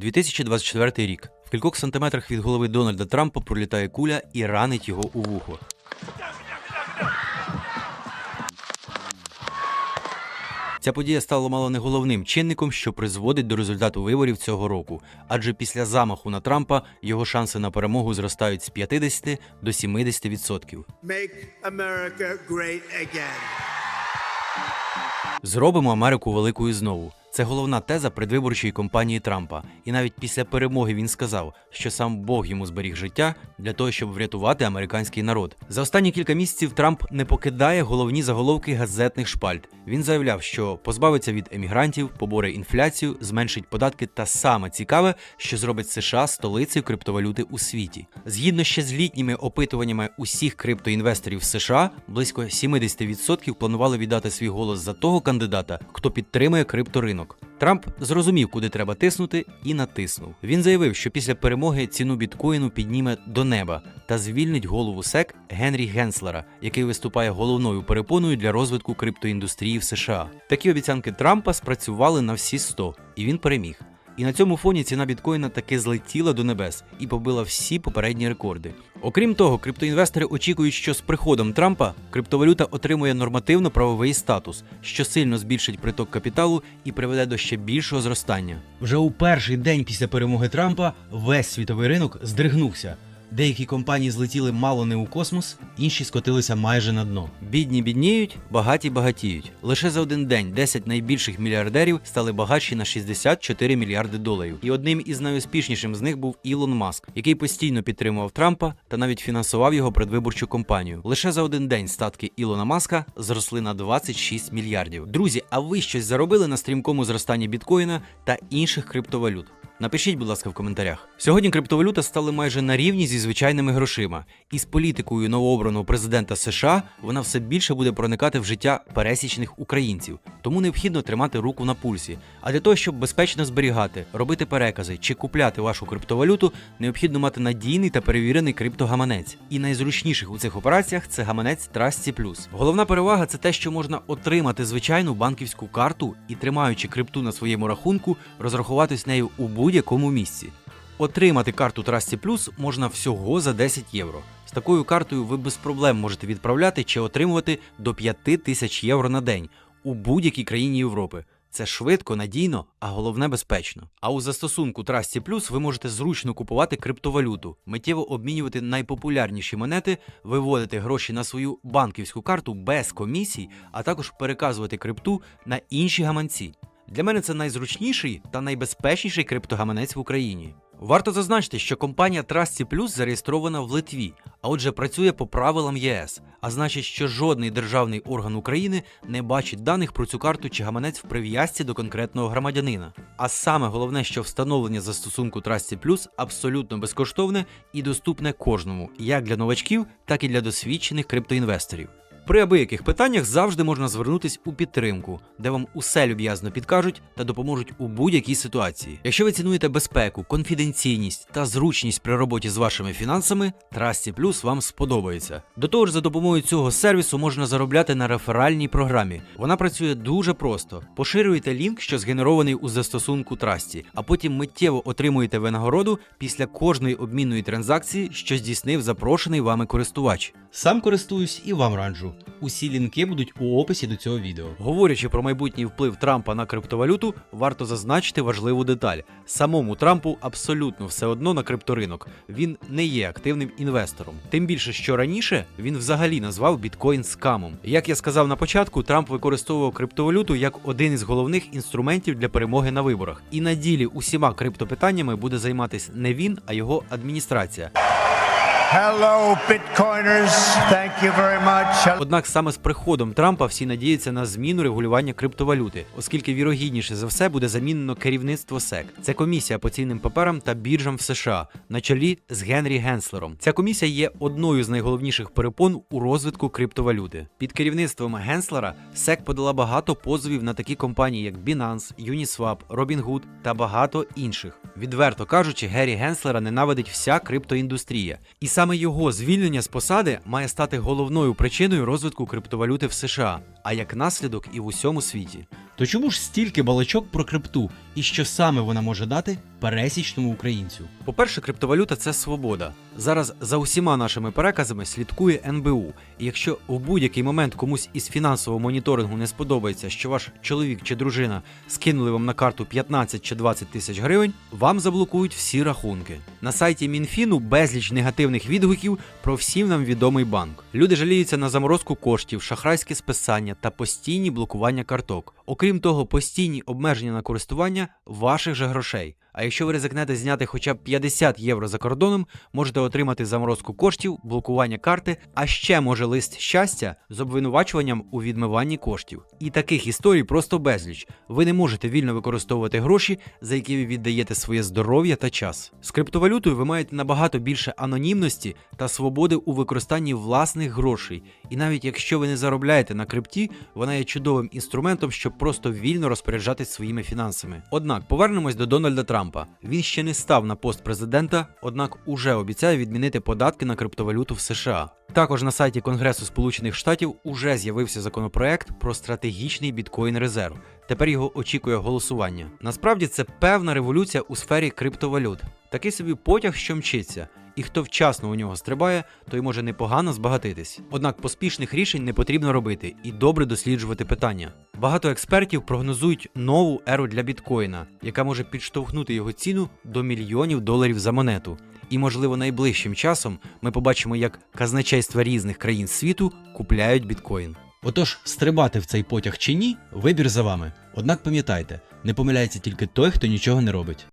2024 рік. В кількох сантиметрах від голови Дональда Трампа пролітає куля і ранить його у вухо. Ця подія стала мало не головним чинником, що призводить до результату виборів цього року. Адже після замаху на Трампа його шанси на перемогу зростають з 50 до 70%. Make America great again. Зробимо Америку великою знову. Це головна теза предвиборчої кампанії Трампа. І навіть після перемоги він сказав, що сам Бог йому зберіг життя для того, щоб врятувати американський народ. За останні кілька місяців Трамп не покидає головні заголовки газетних шпальт. Він заявляв, що позбавиться від емігрантів, поборе інфляцію, зменшить податки та саме цікаве, що зробить США столицею криптовалюти у світі. Згідно ще з літніми опитуваннями усіх криптоінвесторів США, близько 70% планували віддати свій голос за того кандидата, хто підтримує крипторинок. Трамп зрозумів, куди треба тиснути, і натиснув. Він заявив, що після перемоги ціну біткоїну підніме до неба та звільнить голову СЕК Генрі Генслера, який виступає головною перепоною для розвитку криптоіндустрії в США. Такі обіцянки Трампа спрацювали на всі 100, і він переміг. І на цьому фоні ціна біткоїна таки злетіла до небес і побила всі попередні рекорди. Окрім того, криптоінвестори очікують, що з приходом Трампа криптовалюта отримує нормативно-правовий статус, що сильно збільшить приток капіталу і приведе до ще більшого зростання. Вже у перший день після перемоги Трампа весь світовий ринок здригнувся. Деякі компанії злетіли мало не у космос, інші скотилися майже на дно. Бідні бідніють, багаті багатіють. Лише за один день 10 найбільших мільярдерів стали багатші на 64 мільярди доларів. І одним із найуспішнішим з них був Ілон Маск, який постійно підтримував Трампа та навіть фінансував його предвиборчу кампанію. Лише за один день статки Ілона Маска зросли на 26 мільярдів. Друзі, а ви щось заробили на стрімкому зростанні біткоїна та інших криптовалют? Напишіть, будь ласка, в коментарях. Сьогодні криптовалюта стали майже на рівні зі звичайними грошима, і з політикою новообраного президента США вона все більше буде проникати в життя пересічних українців. Тому необхідно тримати руку на пульсі. А для того, щоб безпечно зберігати, робити перекази чи купляти вашу криптовалюту, необхідно мати надійний та перевірений криптогаманець. І найзручніших у цих операціях це гаманець Trusty+. Головна перевага це те, що можна отримати звичайну банківську карту і, тримаючи крипту на своєму рахунку, розрахуватись нею у будь-якому місці. Отримати карту Trusty Plus можна всього за 10 євро. З такою картою ви без проблем можете відправляти чи отримувати до 5 тисяч євро на день у будь-якій країні Європи. Це швидко, надійно, а головне безпечно. А у застосунку Trusty Plus ви можете зручно купувати криптовалюту, миттєво обмінювати найпопулярніші монети, виводити гроші на свою банківську карту без комісій, а також переказувати крипту на інші гаманці. Для мене це найзручніший та найбезпечніший криптогаманець в Україні. Варто зазначити, що компанія Trusty Plus зареєстрована в Литві, а отже працює по правилам ЄС, а значить, що жодний державний орган України не бачить даних про цю карту чи гаманець в прив'язці до конкретного громадянина. А саме головне, що встановлення застосунку Trusty Plus абсолютно безкоштовне і доступне кожному, як для новачків, так і для досвідчених криптоінвесторів. При абияких питаннях завжди можна звернутись у підтримку, де вам усе люб'язно підкажуть та допоможуть у будь-якій ситуації. Якщо ви цінуєте безпеку, конфіденційність та зручність при роботі з вашими фінансами, Trusty Plus вам сподобається. До того ж, за допомогою цього сервісу можна заробляти на реферальній програмі. Вона працює дуже просто. Поширюєте лінк, що згенерований у застосунку Trusty, а потім миттєво отримуєте винагороду після кожної обмінної транзакції, що здійснив запрошений вами користувач. Сам користуюсь і вам раджу. Усі лінки будуть у описі до цього відео. Говорячи про майбутній вплив Трампа на криптовалюту, варто зазначити важливу деталь: самому Трампу абсолютно все одно на крипторинок. Він не є активним інвестором. Тим більше, що раніше він взагалі назвав біткоін скамом. Як я сказав на початку, Трамп використовував криптовалюту як один із головних інструментів для перемоги на виборах. І на ділі усіма криптопитаннями буде займатися не він, а його адміністрація. Hello, Bitcoiners. Thank you very much. Однак саме з приходом Трампа всі надіються на зміну регулювання криптовалюти, оскільки вірогідніше за все буде замінено керівництво СЕК. Це комісія по цінним паперам та біржам в США на чолі з Генрі Генслером. Ця комісія є одною з найголовніших перепон у розвитку криптовалюти. Під керівництвом Генслера СЕК подала багато позовів на такі компанії, як Binance, Uniswap, Robinhood та багато інших. Відверто кажучи, Геррі Генслера ненавидить вся криптоіндустрія. І саме його звільнення з посади має стати головною причиною розвитку криптовалюти в США, а як наслідок і в усьому світі. То чому ж стільки балачок про крипту і що саме вона може дати пересічному українцю? По-перше, криптовалюта це свобода. Зараз за усіма нашими переказами слідкує НБУ. І якщо в будь-який момент комусь із фінансового моніторингу не сподобається, що ваш чоловік чи дружина скинули вам на карту 15 чи 20 тисяч гривень, вам заблокують всі рахунки. На сайті Мінфіну безліч негативних відгуків про всім нам відомий банк. Люди жаліються на заморозку коштів, шахрайське списання та постійні блокування карток. Окрім того, постійні обмеження на користування ваших же грошей. А якщо ви ризикнете зняти хоча б 50 євро за кордоном, можете отримати заморозку коштів, блокування карти, а ще може лист щастя з обвинувачуванням у відмиванні коштів. І таких історій просто безліч. Ви не можете вільно використовувати гроші, за які ви віддаєте своє здоров'я та час. З криптовалютою ви маєте набагато більше анонімності та свободи у використанні власних грошей. І навіть якщо ви не заробляєте на крипті, вона є чудовим інструментом, щоб просто вільно розпоряджатись своїми фінансами. Однак повернемось до Дональда Трампа. Він ще не став на пост президента, однак уже обіцяє відмінити податки на криптовалюту в США. Також на сайті Конгресу Сполучених Штатів уже з'явився законопроект про стратегічний біткоін резерв. Тепер його очікує голосування. Насправді це певна революція у сфері криптовалют. Такий собі потяг, що мчиться. І хто вчасно у нього стрибає, той може непогано збагатитись. Однак поспішних рішень не потрібно робити і добре досліджувати питання. Багато експертів прогнозують нову еру для біткоїна, яка може підштовхнути його ціну до мільйонів доларів за монету. І, можливо, найближчим часом ми побачимо, як казначейства різних країн світу купляють біткоін. Отож, стрибати в цей потяг чи ні, вибір за вами. Однак пам'ятайте, не помиляється тільки той, хто нічого не робить.